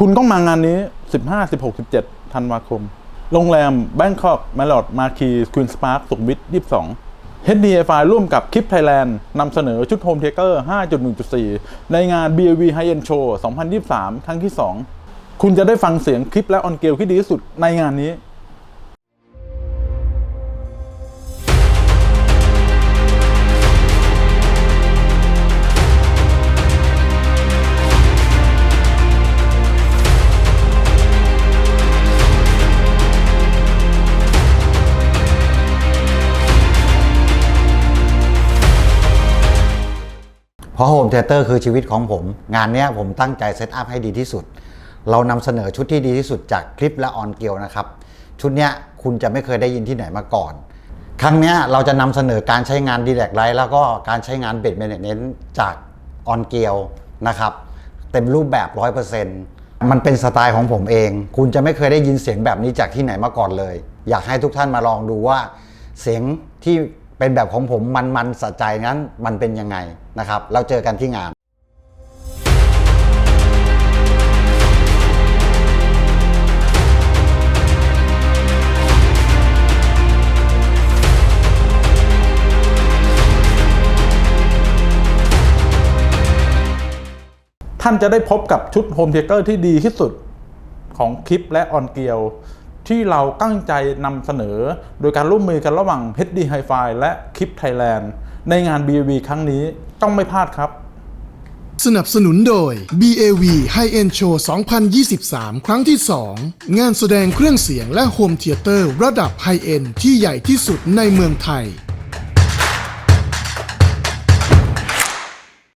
คุณต้องมางานนี้ 15 16 17ธันวาคม โรงแรม Bangkok Marriott Marquis Queen Park สุขวิท22 HDFI ร่วมกับคลิปไทยแลนด์นำเสนอชุดโฮมเทเกอร์ 5.1.4 ในงาน BAV High End Show 2023 ครั้งที่ 2 คุณจะได้ฟังเสียงคลิปและออนเกลที่ดีที่สุดในงานนี้ เพราะโฮมเทเตอร์คือชีวิตของผม งานนี้ผมตั้งใจเซตอัพให้ดีที่สุด เรานำเสนอชุดที่ดีที่สุดจากคลิปและออนเกลนะครับ ชุดนี้คุณจะไม่เคยได้ยินที่ไหนมาก่อน ครั้งนี้เราจะนำเสนอการใช้งานดีแลกไลท์แล้วก็การใช้งานเบ็ดเมนเน้นจากออนเกลนะครับ เต็มรูปแบบ 100%มันเป็นสไตล์ของผมเอง คุณจะไม่เคยได้ยินเสียงแบบนี้จากที่ไหนมาก่อนเลย อยากให้ทุกท่านมาลองดูว่าเสียงที่ เป็นแบบของผมมันมันสะใจนั้นมันเป็นยังไงนะครับ เราเจอกันที่งานท่านจะได้พบกับชุดโฮมเทเกอร์ที่ดีที่สุดของคลิปและออนเกียว ที่เราตั้งใจนำเสนอ โดยการร่วมมือกันระหว่าง HD Hi-Fi และคลิปไทยแลนด์ในงาน BAV ครั้งนี้ต้องไม่พลาดครับ สนับสนุนโดย BAV High End Show 2023 ครั้งที่ 2 งานแสดงเครื่องเสียงและโฮมเธียเตอร์ระดับไฮเอ็นที่ใหญ่ที่สุดในเมืองไทย